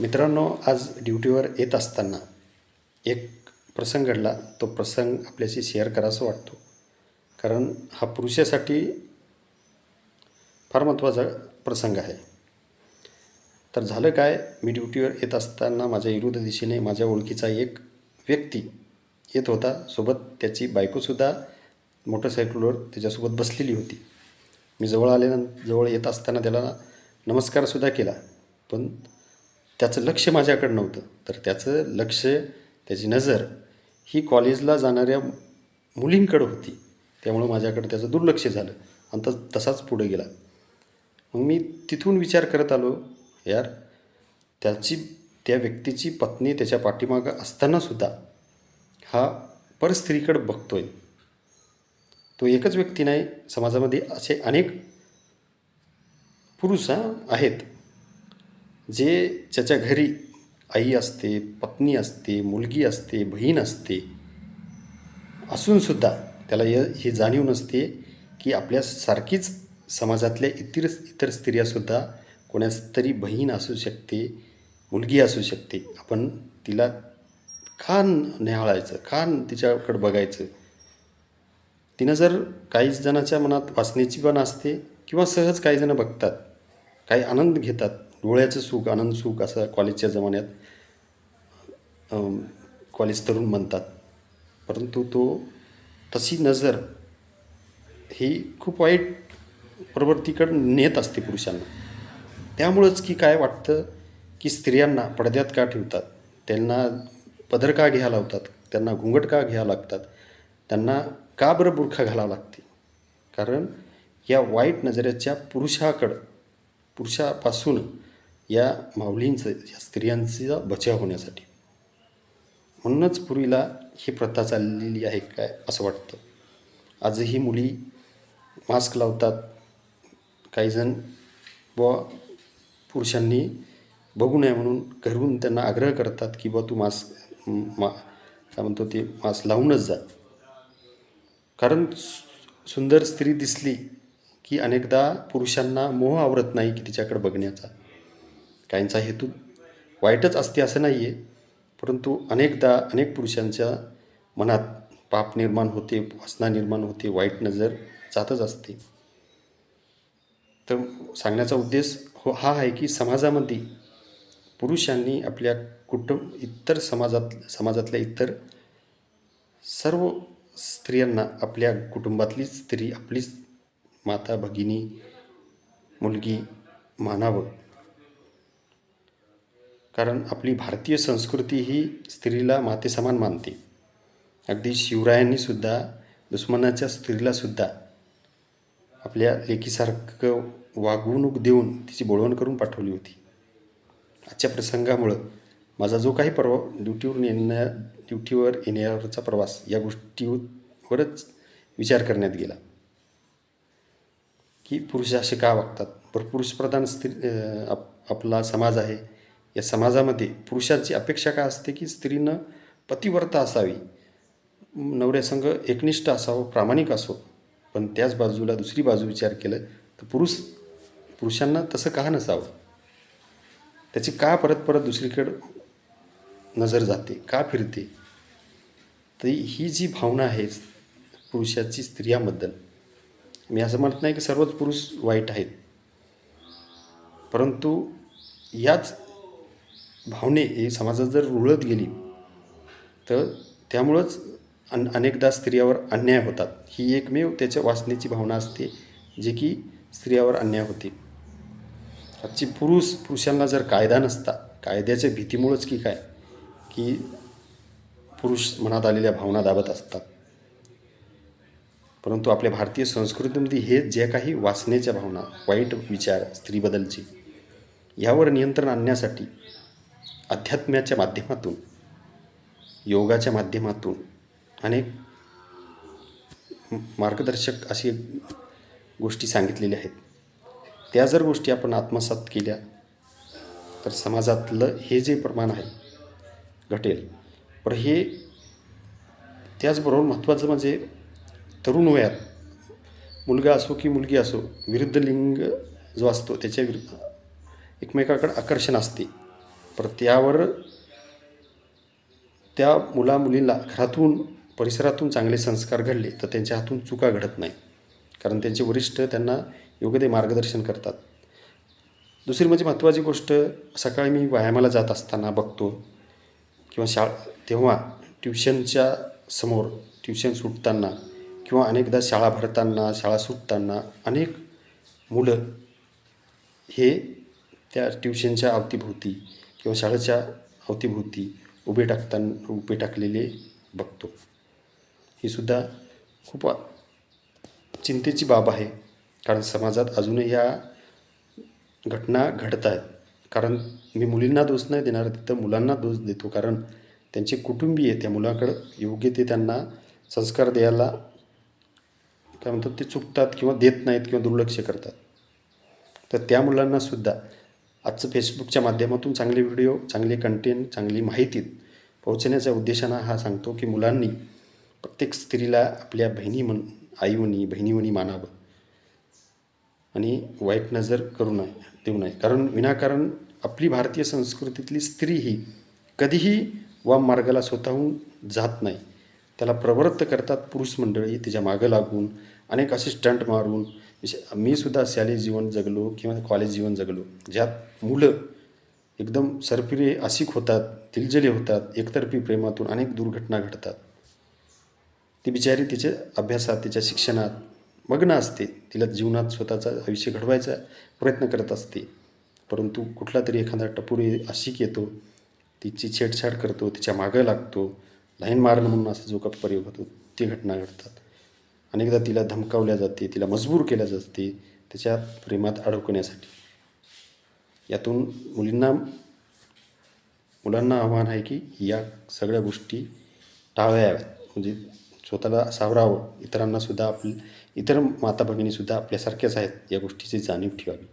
मित्रांनो आज ड्युटीवर येत असताना एक प्रसंग घडला. तो प्रसंग आपल्याशी शेअर करावासा वाटतो. कारण हा पुरुषासाठी फार महत्त्वाचा प्रसंग आहे. तर झालं काय? मी ड्युटीवर येत असताना माझ्या विरुद्ध दिशेने माझ्या ओळखीचा एक व्यक्ती येत होता. सोबत त्याची बायकोसुद्धा मोटरसायकलवर त्याच्यासोबत बसलेली होती. मी जवळ आल्यानं जवळ येत असताना त्याला नमस्कारसुद्धा केला. पण त्याचं लक्ष माझ्याकडं नव्हतं. तर त्याचं लक्ष त्याची नजर ही कॉलेजला जाणाऱ्या मुलींकडं होती. त्यामुळं माझ्याकडं त्याचं दुर्लक्ष झालं आणि त तसाच पुढे गेला. मग मी तिथून विचार करत आलो यार त्याची त्या व्यक्तीची पत्नी त्याच्या पाठीमागं असतानासुद्धा हा परस्त्रीकडं आहे तो एकच व्यक्ती नाही. समाजामध्ये असे अनेक पुरुष आहेत. जे ज्याच्या घरी आई असते पत्नी असते मुलगी असते बहीण असते असूनसुद्धा त्याला य ही जाणीव नसते की आपल्यासारखीच समाजातल्या इतर इतर स्त्रियासुद्धा कोणास तरी बहीण असू शकते मुलगी असू शकते. आपण तिला का न्याहाळायचं का तिच्याकडं बघायचं. तिनं जर काही जणाच्या मनात वाचण्याची पण असते किंवा सहज काही जणं बघतात काही आनंद घेतात डोळ्याचं सुख आनंद सुख असं कॉलेजच्या जमान्यात कॉलेज तरुण म्हणतात. परंतु तो तशी नजर ही खूप वाईट प्रवृत्तीकडं नेत असते पुरुषांना. त्यामुळंच की काय वाटतं की स्त्रियांना पडद्यात का ठेवतात? त्यांना पदर का घ्या लावतात? त्यांना घुंगट का घ्या लागतात? त्यांना का बरं बुरखा घाला लागते? कारण या वाईट नजरेच्या पुरुषाकडं पुरुषापासून या माऊलींचं या स्त्रियांचा बचाव होण्यासाठी. म्हणूनच पूर्वीला ही प्रथा चाललेली आहे काय असं वाटतं? आजही मुली मास्क लावतात. काहीजण व पुरुषांनी बघू नये म्हणून घरून त्यांना आग्रह करतात की बा तू मास्क मा काय म्हणतो ते मास्क लावूनच जा. कारण सुंदर स्त्री दिसली की अनेकदा पुरुषांना मोह आवरत नाही की तिच्याकडे बघण्याचा. काहींचा हेतू वाईटच असते असं नाही आहे परंतु अनेकदा अनेक पुरुषांच्या मनात पाप निर्माण होते वासना निर्माण होते वाईट नजर जातच असते. तर सांगण्याचा उद्देश हो हा आहे की समाजामध्ये पुरुषांनी आपल्या कुटुंब इतर समाजात समाजातल्या इतर सर्व स्त्रियांना आपल्या कुटुंबातलीच स्त्री आपलीच माता भगिनी मुलगी मानावं. कारण आपली भारतीय संस्कृती ही स्त्रीला मातेसमान मानते. अगदी शिवरायांनीसुद्धा दुश्मनाच्या स्त्रीलासुद्धा आपल्या लेकीसारखं वागवणूक देऊन तिची बोळवण करून पाठवली होती. आजच्या प्रसंगामुळं माझा जो काही प्रवा ड्युटीवरून येण्या ड्युटीवर येण्यावरचा प्रवास या गोष्टीवरच विचार करण्यात गेला. की पुरुष असे का वागतात? बरं पुरुषप्रधान स्त्री आप आपला समाज आहे. या समाजामध्ये पुरुषाची अपेक्षा काय असते की स्त्रीनं पतिव्रता असावी? नवऱ्यासंग एकनिष्ठ असावं प्रामाणिक असो पण त्याच बाजूला दुसरी बाजू विचार केलं तर पुरुष पुरुषांना तसं का नसावं? त्याची का परत परत दुसरीकडं नजर जाते का फिरते? तर ही जी भावना आहे पुरुषाची स्त्रियाबद्दल मी असं म्हणत नाही की सर्वच पुरुष वाईट आहेत. परंतु याच भावने ही समाजात जर रुळत गेली तर त्यामुळंच अन अनेकदा स्त्रियावर अन्याय होतात. ही एकमेव त्याच्या वासनेची भावना असते जे की स्त्रियावर अन्याय होते. आजची पुरुष पुरुषांना जर कायदा नसता कायद्याच्या भीतीमुळंच की काय? की पुरुष मनात आलेल्या भावना दाबत असतात. परंतु आपल्या भारतीय संस्कृतीमध्ये हे जे काही वासनेच्या भावना वाईट विचार स्त्रीबद्दलचे यावर नियंत्रण आणण्यासाठी अध्यात्म्याच्या माध्यमातून योगाच्या माध्यमातून अनेक मार्गदर्शक अशी गोष्टी सांगितलेल्या आहेत. त्या जर गोष्टी आपण आत्मसात केल्या तर समाजातलं हे जे प्रमाण आहे घटेल. पण हे त्याचबरोबर महत्त्वाचं म्हणजे तरुण वयात मुलगा असो की मुलगी असो विरुद्ध लिंग जो असतो त्याच्या विरुद्ध एकमेकाकडं आकर्षण असते. पर त्यावर त्या मुलामुलींना घरातून परिसरातून चांगले संस्कार घडले तर त्यांच्या हातून चुका घडत नाही. कारण त्यांचे वरिष्ठ त्यांना योग्य ते मार्गदर्शन करतात. दुसरी म्हणजे महत्त्वाची गोष्ट सकाळी मी व्यायामाला जात असताना बघतो किंवा शा तेव्हा ट्युशनच्या समोर ट्युशन सुटताना किंवा अनेकदा शाळा भरताना शाळा सुटताना अनेक मुलं हे त्या ट्युशनच्या अवतीभोवती किंवा शाळेच्या अवतीभोवती उभे टाकताना उभे टाकलेले बघतो. ही सुद्धा खूप चिंतेची बाब आहे. कारण समाजात अजूनही ह्या घटना घडत आहेत. कारण मी मुलींना दोष नाही देणार तिथं मुलांना दोष देतो. कारण त्यांचे कुटुंबीय त्या मुलाकडं योग्य ते त्यांना संस्कार द्यायला काय म्हणतात ते चुकतात किंवा देत नाहीत किंवा दुर्लक्ष करतात. तर त्या मुलांनासुद्धा आजचं फेसबुकच्या माध्यमातून चांगले व्हिडिओ चांगले कंटेंट चांगली माहिती पोहोचण्याच्या उद्देशानं हा सांगतो की मुलांनी प्रत्येक स्त्रीला आपल्या बहिणी म्हण आईवणी बहिणीवणी मानावं. आणि वाईट नजर करू नये देऊ नये. कारण विनाकारण आपली भारतीय संस्कृतीतली स्त्री ही कधीही वाम मार्गाला स्वतःहून जात नाही. त्याला प्रवृत्त करतात पुरुष मंडळी तिच्या मागं लागून अनेक असे स्टंट मारून मी सुद्धा शालेय जीवन जगलो किंवा कॉलेज जीवन जगलो. ज्यात मुलं एकदम सरपिरे असिक होतात दिलजले होतात एकतर्फी प्रेमातून अनेक दुर्घटना घडतात. ती बिचारी तिच्या अभ्यासात तिच्या शिक्षणात मग्न असते. तिला जीवनात स्वतःचं आयुष्य घडवायचा प्रयत्न करत असते. परंतु कुठला तरी एखादा टपुरी आशिक येतो. तिची छेडछाड करतो तिच्या मागं लागतो. लाईन मारणं म्हणून असा जो का प्रयोग होतो ती घटना घडतात. अनेकदा तिला धमकावल्या जाते तिला मजबूर केल्या जाते त्याच्या प्रेमात अडकवण्यासाठी यातून मुलींना मुलांना आव्हान आहे की या सगळ्या गोष्टी टाळाव्यात म्हणजे स्वतःला सावरावं. इतरांनासुद्धा आपल्या इतर माता भगिनीसुद्धा आपल्यासारख्याच आहेत या गोष्टीची जाणीव ठेवावी.